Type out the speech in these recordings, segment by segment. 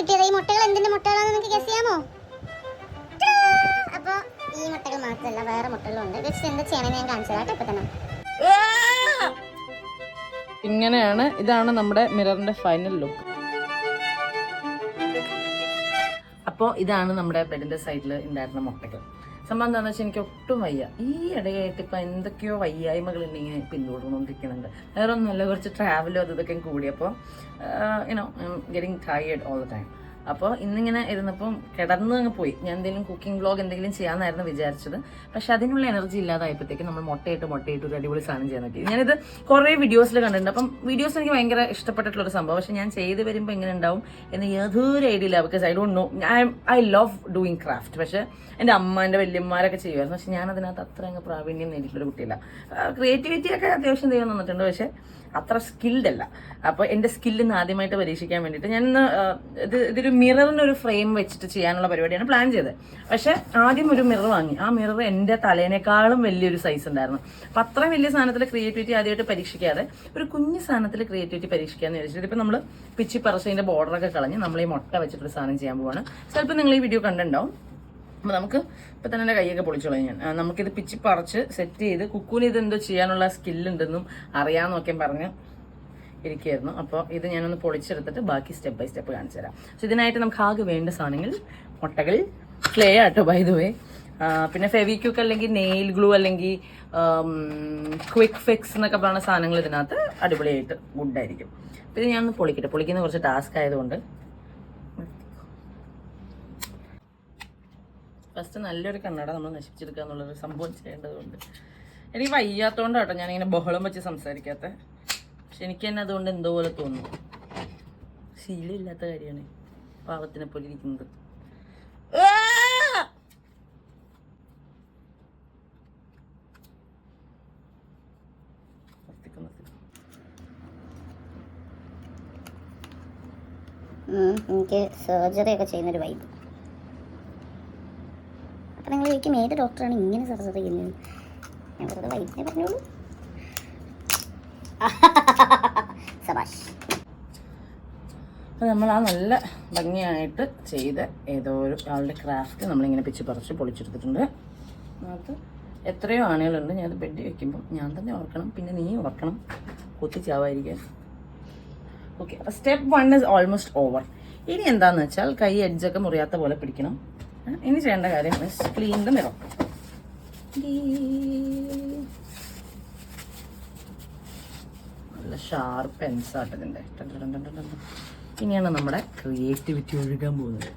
കിട്ടിയത്? ഈ മുട്ടകൾ എന്തിന്റെ മുട്ടകളാണെന്ന് നിങ്ങൾക്ക് ഗസ് ചെയ്യാമോ? അപ്പൊ ഈ മുട്ടകൾ മാത്രമല്ല വേറെ മുട്ടകളും ഉണ്ട്. ഗസ് എന്താ ചെയ്യണമെന്ന് ഞാൻ കാണിച്ചു കേട്ടോ ഇപ്പൊ തന്നെ. ഇങ്ങനെയാണ് ഇതാണ് നമ്മുടെ മിററിന്റെ ഫൈനൽ ലുക്ക് അപ്പോൾ ഇതാണ് നമ്മുടെ ബെഡിന്റെ സൈഡിൽ ഉണ്ടായിരുന്ന മുട്ടകൾ. സംഭവം എന്താണെന്ന് വെച്ചാൽ എനിക്ക് ഒട്ടും വയ്യ. ഈ ഇടയായിട്ട് ഇപ്പം എന്തൊക്കെയോ വയ്യായ്മകൾ ഇങ്ങനെ പിന്തുടർന്നുകൊണ്ടിരിക്കുന്നുണ്ട് വേറെ ഒന്നുമല്ല കുറച്ച് ട്രാവലും അത് ഇതൊക്കെ കൂടിയപ്പോൾ you know getting tired all the time അപ്പോൾ ഇന്നിങ്ങനെ ഇരുന്നപ്പം കിടന്നു അങ്ങ് പോയി. ഞാൻ എന്തെങ്കിലും കുക്കിംഗ് ബ്ലോഗ് എന്തെങ്കിലും ചെയ്യാമെന്നായിരുന്നു വിചാരിച്ചത്. പക്ഷെ അതിനുള്ള എനർജി ഇല്ലാതായപ്പോഴത്തേക്ക് നമ്മൾ മുട്ടയിട്ട് മുട്ടയിട്ട് ഒരു അടിപൊളി സാധനം ചെയ്യാൻ പറ്റി. ഞാനിത് കുറേ വീഡിയോസിൽ കണ്ടിട്ടുണ്ട്. അപ്പം വീഡിയോസ് എനിക്ക് ഭയങ്കര ഇഷ്ടപ്പെട്ടിട്ടുള്ള ഒരു സംഭവം. പക്ഷെ ഞാൻ ചെയ്ത് വരുമ്പോൾ എങ്ങനെ ഉണ്ടാവും എന്ന് യാതൊരു ഐഡിയ ഇല്ല. Because I don't know I I love doing craft പക്ഷെ എന്റെ അമ്മ എന്റെ വല്യമ്മമാരൊക്കെ ചെയ്യുമായിരുന്നു. പക്ഷെ ഞാൻ അതിനകത്ത് അത്ര അങ്ങ് പ്രാവീണ്യം നേടിയിട്ടുള്ള കുട്ടിയില്ല. ക്രിയേറ്റിവിറ്റിയൊക്കെ അത്യാവശ്യം ദൈവം തന്നിട്ടുണ്ട്. പക്ഷെ അത്ര സ്കിൽഡ് അല്ല. അപ്പോൾ എന്റെ സ്കില്ലിന്ന് ആദ്യമായിട്ട് പരീക്ഷിക്കാൻ വേണ്ടിയിട്ട് ഞാൻ ഇന്ന് ഇത് ഇതൊരു മിററിനൊരു ഫ്രെയിം വെച്ചിട്ട് ചെയ്യാനുള്ള പരിപാടിയാണ് പ്ലാൻ ചെയ്തത്. പക്ഷെ ആദ്യം ഒരു മിറർ വാങ്ങി. ആ മിറർ എന്റെ തലേനേക്കാളും വലിയൊരു സൈസ് ഉണ്ടായിരുന്നു. അപ്പം അത്രയും വലിയ സാധനത്തിൽ ക്രിയേറ്റിവിറ്റി ആദ്യമായിട്ട് പരീക്ഷിക്കാതെ ഒരു കുഞ്ഞു സാധനത്തിൽ ക്രിയേറ്റിവിറ്റി പരീക്ഷിക്കാന്ന് വിചാരിച്ചിട്ട് ഇപ്പൊ നമ്മൾ പിച്ചി പറശ്ശിന്റെ ബോർഡറൊക്കെ കളഞ്ഞ് നമ്മൾ ഈ മുട്ട വെച്ചിട്ടൊരു സാധനം ചെയ്യാൻ പോവാണ്. ചിലപ്പോൾ നിങ്ങൾ ഈ വീഡിയോ കണ്ടിട്ടുണ്ടാവും. അപ്പോൾ നമുക്ക് ഇപ്പം തന്നെ എന്റെ കൈയൊക്കെ പൊളിച്ചോളൂ ഞാൻ. ആ, നമുക്കിത് പിച്ച് പറിച്ച് സെറ്റ് ചെയ്ത് കുക്കൂന് ഇത് എന്തോ ചെയ്യാനുള്ള സ്കില്ലുണ്ടെന്നും അറിയാമെന്നൊക്കെ പറഞ്ഞ് ഇരിക്കുകയായിരുന്നു അപ്പോൾ ഇത് ഞാനൊന്ന് പൊളിച്ചെടുത്തിട്ട് ബാക്കി സ്റ്റെപ്പ് ബൈ സ്റ്റെപ്പ് കാണിച്ചു തരാം. സോ ഇതിനായിട്ട് നമുക്ക് ആകെ വേണ്ട സാധനങ്ങൾ മുട്ടകൾ ക്ലേ ആട്ടോ ബൈ ദ വേ പിന്നെ ഫെവിക്യൂക്ക് അല്ലെങ്കിൽ നെയിൽ ഗ്ലൂ അല്ലെങ്കിൽ ക്വിക്ക് ഫിക്സ് എന്നൊക്കെ പറയുന്ന സാധനങ്ങൾ ഇതിനകത്ത് അടിപൊളിയായിട്ട് ഗുഡായിരിക്കും ഇത് ഞാനൊന്ന് പൊളിക്കട്ടെ. പൊളിക്കുന്ന കുറച്ച് ടാസ്ക് ആയതുകൊണ്ട് ഫസ്റ്റ് നല്ലൊരു കണ്ണട നമ്മൾ നശിപ്പിച്ചെടുക്കുക എന്നുള്ളൊരു സംഭവം ചെയ്യേണ്ടതുണ്ട്. എനിക്ക് വയ്യാത്തോണ്ടാട്ടോ ഞാനിങ്ങനെ ബഹളം വെച്ച് സംസാരിക്കാത്ത. പക്ഷെ എനിക്ക് തന്നെ അതുകൊണ്ട് എന്തോ പോലെ തോന്നുന്നു. ശീലമില്ലാത്ത കാര്യമാണ് പാവത്തിനെ പോലെ ഇരിക്കുന്നത്. എനിക്ക് സർജറി ഒക്കെ ചെയ്യുന്നൊരു വൈബ് ചോദിക്കും ഏത് ഡോക്ടറാണ് ഇങ്ങനെ സർജറി ചെയ്യുന്നത്? ഞാൻ വെറുതെ വൈദ്യനെ പറഞ്ഞോളൂ. സബാഷ്. അപ്പോൾ നമ്മൾ ആ നല്ല ഭംഗിയായിട്ട് ചെയ്ത ഏതോ ഒരു ആളുടെ ക്രാഫ്റ്റ് നമ്മളിങ്ങനെ പിച്ച് പറിച്ച് പൊളിച്ചെടുത്തിട്ടുണ്ട്. അത് എത്രയോ ആണികളുണ്ട് ഞാൻ ബെഡ് വെക്കുമ്പോൾ ഞാൻ തന്നെ ഓർക്കണം. പിന്നെ നീ ഓർക്കണം. കുത്തിച്ചാവായിരിക്കാൻ ഓക്കെ അപ്പോൾ step one is almost over ഇനി എന്താണെന്ന് വെച്ചാൽ കൈ എഡ്ജൊക്കെ മുറിയാത്ത പോലെ പിടിക്കണം. ഇനി ചെയ്യേണ്ട കാര്യം ക്ലീൻ ദ മിറർ നല്ല ഷാർപ്പ് ഇതിന്റെ. ഇനിയാണ് നമ്മുടെ ക്രിയേറ്റിവിറ്റി ഒഴുകാൻ പോകുന്നത്.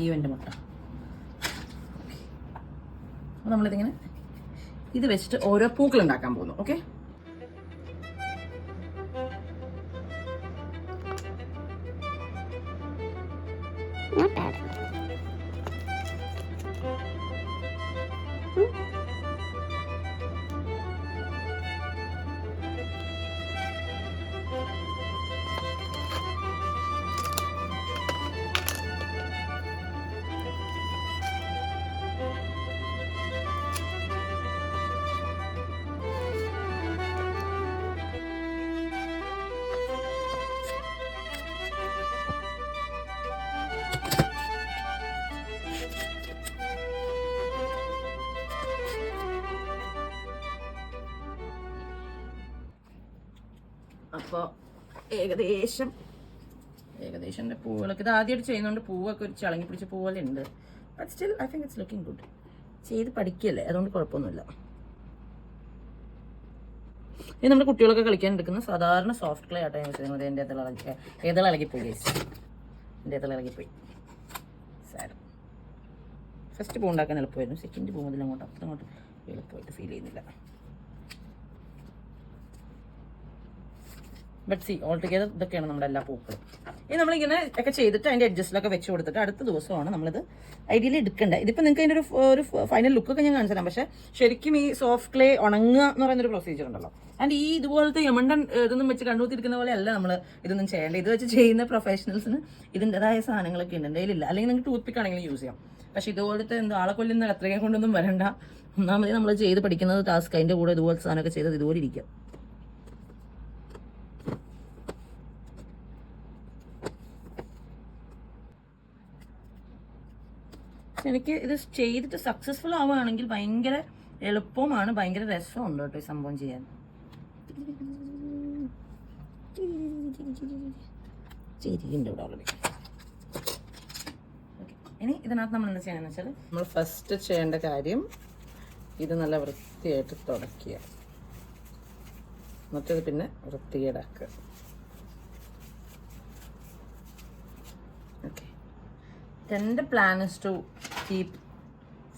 ഈ എന്റെ മുട്ട. അപ്പോൾ നമ്മളിതിങ്ങനെ ഇത് വെച്ചിട്ട് ഓരോ പൂക്കൾ ഉണ്ടാക്കാൻ പോകുന്നു. ഓക്കെ Not ബാഡ് അപ്പോൾ ഏകദേശം ഏകദേശം എന്റെ പൂവുകളൊക്കെ ഇത് ആദ്യമായിട്ട് ചെയ്യുന്നതുകൊണ്ട് പൂവൊക്കെ ഒരു ചളങ്ങി പിടിച്ച പോലെ ഉണ്ട് but still I think it's looking good ചെയ്ത് പഠിക്കല്ലേ? അതുകൊണ്ട് കുഴപ്പമൊന്നുമില്ല. ഇത് നമ്മുടെ കുട്ടികളൊക്കെ കളിക്കാൻ എടുക്കുന്ന സാധാരണ സോഫ്റ്റ് ക്ലേ ആട്ടോ ഞാൻ ചെയ്യുന്നത് എന്റെ ഇളകി ഏതെല്ലാം ഇളകിപ്പോയി ഗൈസ് എന്റെ അതിൽ ഇളകിപ്പോയി. സാരം ഫസ്റ്റ് പൂ ഉണ്ടാക്കാൻ എളുപ്പമായിരുന്നു. സെക്കൻഡ് പൂ മുതൽ അങ്ങോട്ട് അത്ര അങ്ങോട്ട് എളുപ്പമായിട്ട് ഫീൽ ചെയ്യുന്നില്ല. ബട്ട് സി ഓൾ ടുഗെദർ ഇതൊക്കെയാണ് നമ്മുടെ എല്ലാ പൂക്കളും. ഇത് നമ്മളിങ്ങനെ ഒക്കെ ചെയ്തിട്ട് അതിന്റെ അഡ്ജസ്റ്റിലൊക്കെ വെച്ച് കൊടുത്തിട്ട് അടുത്ത ദിവസമാണ് നമ്മളിത് ഐഡിയലി എടുക്കേണ്ടത് ഇതിപ്പോൾ നിങ്ങൾക്ക് അതിന്റെ ഒരു ഒരു ഫൈനൽ ലുക്കൊക്കെ ഞാൻ കാണിച്ചു തരാം. പക്ഷേ ശരിക്കും ഈ സോഫ്റ്റ് ക്ലേ ഉണങ്ങുക എന്ന് പറയുന്നൊരു പ്രൊസീജിയർ ഉണ്ടല്ലോ. ആൻഡ് ഈ ഇതുപോലത്തെ യമണ്ടൻ ഇതൊന്നും വെച്ച് കണ്ണൂത്തിരിക്കുന്ന പോലെ അല്ല നമ്മൾ ഇതൊന്നും ചെയ്യേണ്ടത് ഇത് വെച്ച് ചെയ്യുന്ന പ്രൊഫഷണൽസിന് ഇതിന്റെതായ സാധനങ്ങളൊക്കെ ഉണ്ട്. എന്റെ കയ്യിലില്ല അല്ലെങ്കിൽ നിങ്ങൾക്ക് ടൂത്ത് പിക്ക് ആണെങ്കിലും യൂസ് ചെയ്യാം. പക്ഷേ ഇതുപോലത്തെ എന്തോ ആളെ കൊല്ലുന്ന കത്രിക കൊണ്ടൊന്നും വരണ്ട. ഒന്നാമത് നമ്മൾ ചെയ്ത് പഠിക്കുന്നത് ടാസ്ക് അതിന്റെ കൂടെ ഇതുപോലത്തെ സാധനമൊക്കെ ചെയ്തത് ഇതുപോലെ ഇരിക്കും. എനിക്ക് ഇത് ചെയ്തിട്ട് സക്സസ്ഫുൾ ആവുകയാണെങ്കിൽ ഭയങ്കര എളുപ്പമാണ് ഭയങ്കര രസമുണ്ട് കേട്ടോ ഈ സംഭവം ചെയ്യാൻ. ഇനി ഇതിനകത്ത് നമ്മൾ എന്താ ചെയ്യണമെന്ന് വെച്ചാൽ നമ്മൾ ഫസ്റ്റ് ചെയ്യേണ്ട കാര്യം ഇത് നല്ല വൃത്തിയായിട്ട് തുടയ്ക്കുക. എന്നിട്ടത് പിന്നെ വൃത്തികേടാക്കുക. എന്റെ plan is to keep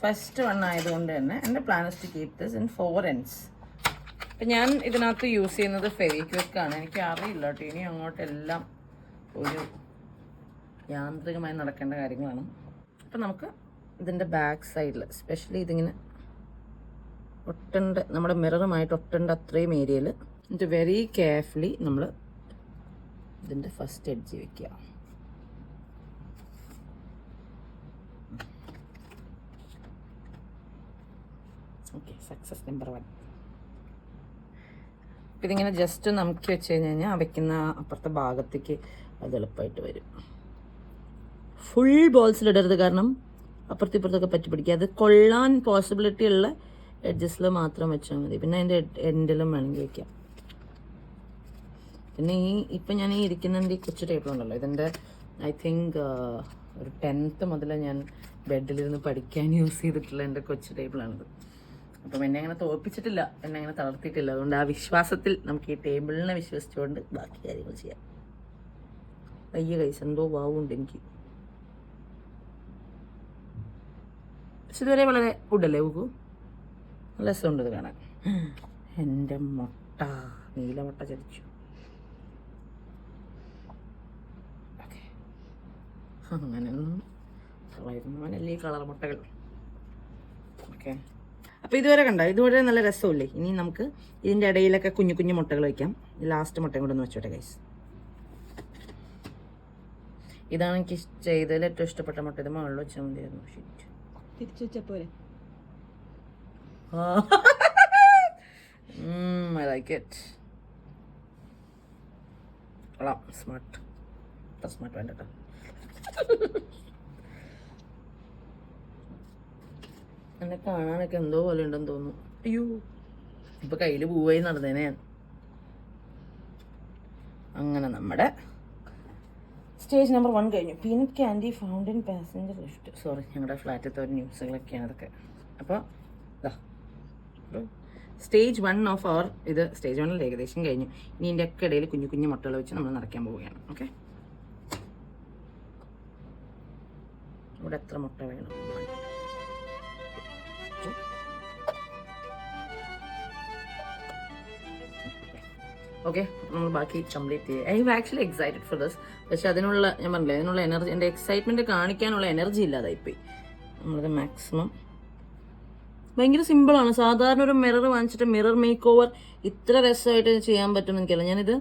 first one ആയതുകൊണ്ട് തന്നെ എന്റെ plan is to keep this in four ends അപ്പം ഞാൻ ഇതിനകത്ത് യൂസ് ചെയ്യുന്നത് ഫെവിക്വിക്കാണ് എനിക്ക് അറിയില്ല കേട്ടോ. ഇനി അങ്ങോട്ടെല്ലാം ഒരു യാന്ത്രികമായി നടക്കേണ്ട കാര്യങ്ങളാണ്. അപ്പം നമുക്ക് ഇതിന്റെ ബാക്ക് സൈഡിൽ സ്പെഷ്യലി ഇതിങ്ങനെ ഒട്ടണ്ട നമ്മുടെ മിററുമായിട്ട് ഒട്ടണ്ട അത്രയും ഏരിയയിൽ എന്നിട്ട് വെരി കെയർഫുള്ളി നമ്മൾ ഇതിന്റെ ഫസ്റ്റ് എഡ്ജ് വെക്കുക. ഓക്കെ സക്സസ് നമ്പർ വൺ ഇതിങ്ങനെ ജസ്റ്റ് നമുക്ക് വെച്ച് കഴിഞ്ഞ് കഴിഞ്ഞാൽ ആ വെക്കുന്ന അപ്പുറത്തെ ഭാഗത്തേക്ക് അത് എളുപ്പമായിട്ട് വരും. ഫുൾ ബോൾസിൽ ഇടരുത് കാരണം അപ്പുറത്തും ഇപ്പുറത്തൊക്കെ പറ്റി പിടിക്കുക അത് കൊള്ളാൻ പോസിബിലിറ്റി ഉള്ള എഡ്ജസ്റ്റിൽ മാത്രം വെച്ചാൽ മതി. പിന്നെ അതിന്റെ എൻഡിലും വേണമെങ്കിൽ വെക്കാം. പിന്നെ ഈ ഇപ്പം ഞാൻ ഈ ഇരിക്കുന്നതിന്റെ ഈ കൊച്ചു ടേബിൾ ഉണ്ടല്ലോ. ഇതിന്റെ ഐ തിങ്ക് ഒരു ടെൻത്ത് മുതൽ ഞാൻ ബെഡിലിരുന്ന് പഠിക്കാൻ യൂസ് ചെയ്തിട്ടുള്ള എന്റെ കൊച്ചു ടേബിളാണിത് അപ്പം എന്നെ അങ്ങനെ തോൽപ്പിച്ചിട്ടില്ല. എന്നെ അങ്ങനെ തളർത്തിയിട്ടില്ല. അതുകൊണ്ട് ആ വിശ്വാസത്തിൽ നമുക്ക് ഈ ടേബിളിനെ വിശ്വസിച്ചുകൊണ്ട് ബാക്കി കാര്യങ്ങൾ ചെയ്യാം. വയ്യ കൈസ് എന്തോ വാവുണ്ട് എനിക്ക്. പക്ഷെ ഇതുവരെ വളരെ ഫുഡല്ലേ ഊക്കു നല്ല രസമുണ്ട് ഇത് കാണാൻ. എന്റെ മുട്ട. നീല മുട്ട ചതിച്ചു. അങ്ങനെയൊന്നും. വരുന്നവനല്ലേ ഈ കളർ മുട്ടകൾ. ഓക്കെ അപ്പോൾ ഇതുവരെ കണ്ടോ? ഇതുവരെ നല്ല രസമില്ലേ? ഇനി നമുക്ക് ഇതിന്റെ ഇടയിലൊക്കെ കുഞ്ഞു കുഞ്ഞു മുട്ടകൾ വയ്ക്കാം. ലാസ്റ്റ് മുട്ടയും കൂടെ ഒന്ന് വെച്ചോട്ടെ ഗൈസ് ഇതാണ് എനിക്ക് ചെയ്തതിൽ ഏറ്റവും ഇഷ്ടപ്പെട്ട മുട്ട. ഇത് മുകളിൽ വെച്ചാൽ മതിയായിരുന്നു. ഷിറ്റ് തിരിച്ചു വെച്ചപ്പോലെ it. കൊള്ളാം. സ്മാർട്ട് സ്മാർട്ട് വേണ്ട കേട്ടോ എന്നെ കാണാനൊക്കെ എന്തോ പോലെ ഉണ്ടെന്ന് തോന്നുന്നു. അയ്യോ. ഇപ്പൊ കയ്യിൽ പൂവായി നടന്നേനെ. അങ്ങനെ നമ്മുടെ സ്റ്റേജ് നമ്പർ വൺ കഴിഞ്ഞു. Pin candy fountain passenger lift. Sorry ഞങ്ങളുടെ ഫ്ലാറ്റിലത്തെ ഒരു ന്യൂസുകളൊക്കെയാണ് അതൊക്കെ അപ്പോൾ ഇതാ സ്റ്റേജ് വൺ ഓഫ് അവർ ഇത് സ്റ്റേജ് വണ്ണിൽ ഏകദേശം കഴിഞ്ഞു. ഇനി ഇതിന്റെ ഒക്കെ ഇടയിൽ കുഞ്ഞു കുഞ്ഞു മുട്ടകൾ വെച്ച് നമ്മൾ നടക്കാൻ പോവുകയാണ്. ഓക്കെ? ഇവിടെ എത്ര മുട്ട വേണം? ഓക്കെ നമ്മൾ ബാക്കി കംപ്ലീറ്റ് ചെയ്യുക I'm actually excited for this പക്ഷെ അതിനുള്ള ഞാൻ പറഞ്ഞില്ലേ അതിനുള്ള എനർജി എന്റെ എക്സൈറ്റ്മെന്റ് കാണിക്കാനുള്ള എനർജി ഇല്ലാതായിപ്പോയി നമ്മളത് മാക്സിമം ഭയങ്കര സിമ്പിളാണ് സാധാരണ ഒരു മിറർ വാങ്ങിച്ചിട്ട് മിറർ മേക്ക് ഓവർ ഇത്ര രസമായിട്ട് ചെയ്യാൻ പറ്റുമെന്ന് എനിക്കല്ല ഞാനിത്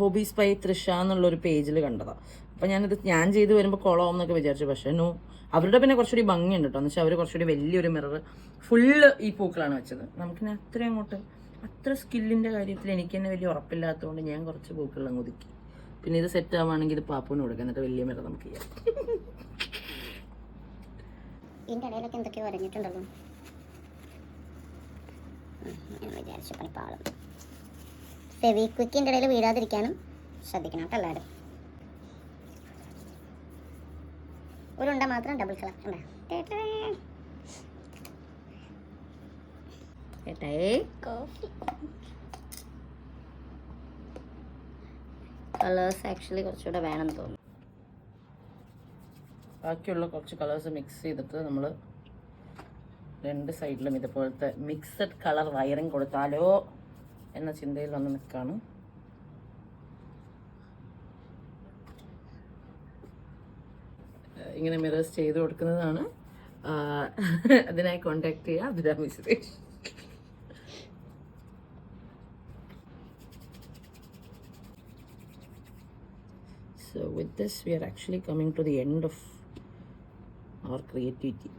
ഹോബീസ് ബൈ തൃഷ എന്നുള്ളൊരു പേജിൽ കണ്ടതാണ് അപ്പം ഞാനിത് ഞാൻ ചെയ്ത് വരുമ്പോൾ കുളമാവും എന്നൊക്കെ വിചാരിച്ചു. പക്ഷേ നോ അവരുടെ പിന്നെ കുറച്ചുകൂടി ഭംഗിയുണ്ട് കേട്ടോ എന്ന് വെച്ചാൽ അവർ കുറച്ചുകൂടി വലിയൊരു മിറർ ഫുള്ള് ഈ പൂക്കളാണ് വെച്ചത്. നമുക്കിനി അത്രയും അങ്ങോട്ട് അത്ര സ്കില്ലിന്റെ കാര്യത്തിൽ എനിക്ക് തന്നെ വലിയ ഉറപ്പില്ലാത്തതുകൊണ്ട് ഞാൻ കുറച്ച് പൂക്കളെല്ലാം ഒതുക്കി. പിന്നെ ഇത് സെറ്റ് ആവുകയാണെങ്കിൽ ഇത് പാപ്പൂന് കൊടുക്കാം. എന്നിട്ട് വലിയ മിറർ നമുക്ക് ചെയ്യാം. വരഞ്ഞിട്ടുണ്ടല്ലോ. വീഴാതിരിക്കാനും ശ്രദ്ധിക്കണം കേട്ടോ ഒരു ഉണ്ട മാത്രം ഡബിൾ കളർ ഉണ്ടാ കോഫി കളേഴ്സ് ആക്ച്വലി കുറച്ചുകൂടെ വേണമെന്ന് തോന്നുന്നു. ബാക്കിയുള്ള കുറച്ച് കളേഴ്സ് മിക്സ് ചെയ്തിട്ട് നമ്മൾ രണ്ട് സൈഡിലും ഇതുപോലത്തെ മിക്സഡ് കളർ വയറിങ് കൊടുത്താലോ എന്ന ചിന്തയിൽ വന്ന് നിൽക്കുകയാണ് ഇങ്ങനെ മിറേഴ്സ് ചെയ്ത് കൊടുക്കുന്നതാണ്. അതിനായി കോണ്ടാക്ട് ചെയ്യുക Abhirami Suresh. So with this, we are actually coming to the end of our creativity.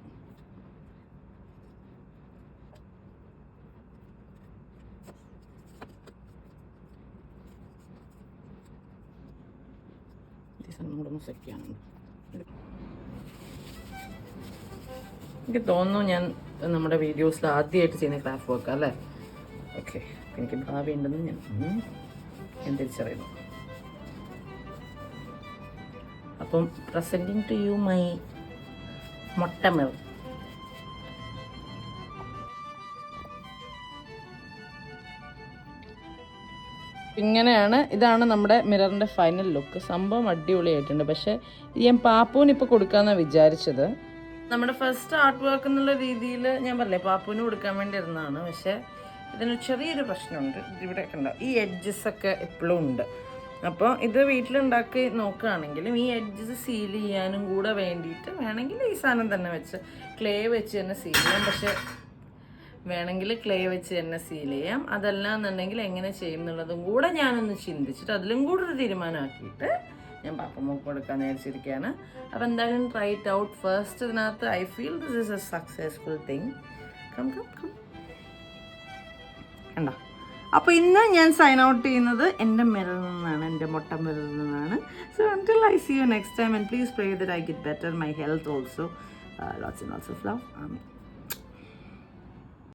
എനിക്ക് തോന്നുന്നു ഞാൻ നമ്മുടെ വീഡിയോസിൽ ആദ്യമായിട്ട് ചെയ്യുന്ന ക്രാഫ്റ്റ് വർക്ക് അല്ലേ? ഓക്കെ എനിക്ക് ഭാവി ഉണ്ടെന്ന് ഞാൻ ഞാൻ തിരിച്ചറിയുന്നു. അപ്പം പ്രസന്റിങ് ടു യു മൈ മുട്ടമിൾ ഇങ്ങനെയാണ് ഇതാണ് നമ്മുടെ മിററിന്റെ ഫൈനൽ ലുക്ക് സംഭവം അടിപൊളിയായിട്ടുണ്ട്. പക്ഷേ ഞാൻ പാപ്പുവിന് ഇപ്പോൾ കൊടുക്കാമെന്നാണ് വിചാരിച്ചത്. നമ്മുടെ ഫസ്റ്റ് ആർട്ട് വർക്ക് എന്നുള്ള രീതിയിൽ ഞാൻ പറഞ്ഞില്ലേ പാപ്പുവിന് കൊടുക്കാൻ വേണ്ടി ഇരുന്നതാണ്. പക്ഷേ ഇതിന് ചെറിയൊരു പ്രശ്നമുണ്ട്. ഇവിടെ കണ്ടോ ഈ എഡ്ജസ് ഒക്കെ എപ്പോഴും ഉണ്ട്. അപ്പോൾ ഇത് വീട്ടിലുണ്ടാക്കി നോക്കുകയാണെങ്കിലും ഈ എഡ്ജസ് സീൽ ചെയ്യാനും കൂടെ വേണ്ടിയിട്ട് വേണമെങ്കിൽ ഈ സാധനം തന്നെ വെച്ച് ക്ലേ വെച്ച് തന്നെ സീൽ ചെയ്യാം. പക്ഷേ വേണമെങ്കിൽ ക്ലേ വെച്ച് തന്നെ സീൽ ചെയ്യാം. അതല്ല എന്നുണ്ടെങ്കിൽ എങ്ങനെ ചെയ്യും എന്നുള്ളതും കൂടെ ഞാനൊന്ന് ചിന്തിച്ചിട്ട് അതിലും കൂടെ ഒരു തീരുമാനമാക്കിയിട്ട് ഞാൻ പാപ്പമ്മക്ക് കൊടുക്കാൻ നേരിച്ചിരിക്കുകയാണ് അപ്പോൾ എന്തായാലും ട്രൈ ഇറ്റ് ഔട്ട് ഫസ്റ്റ് ഇതിനകത്ത്. I feel this is a successful thing come come come കണ്ടോ? അപ്പോൾ ഇന്ന് ഞാൻ സൈൻ ഔട്ട് ചെയ്യുന്നത് എന്റെ മിററിൽ നിന്നാണ് എന്റെ മുട്ട മിററിൽ നിന്നാണ്. So until I see you next time and please pray that I get better my health also lots and lots of love Amin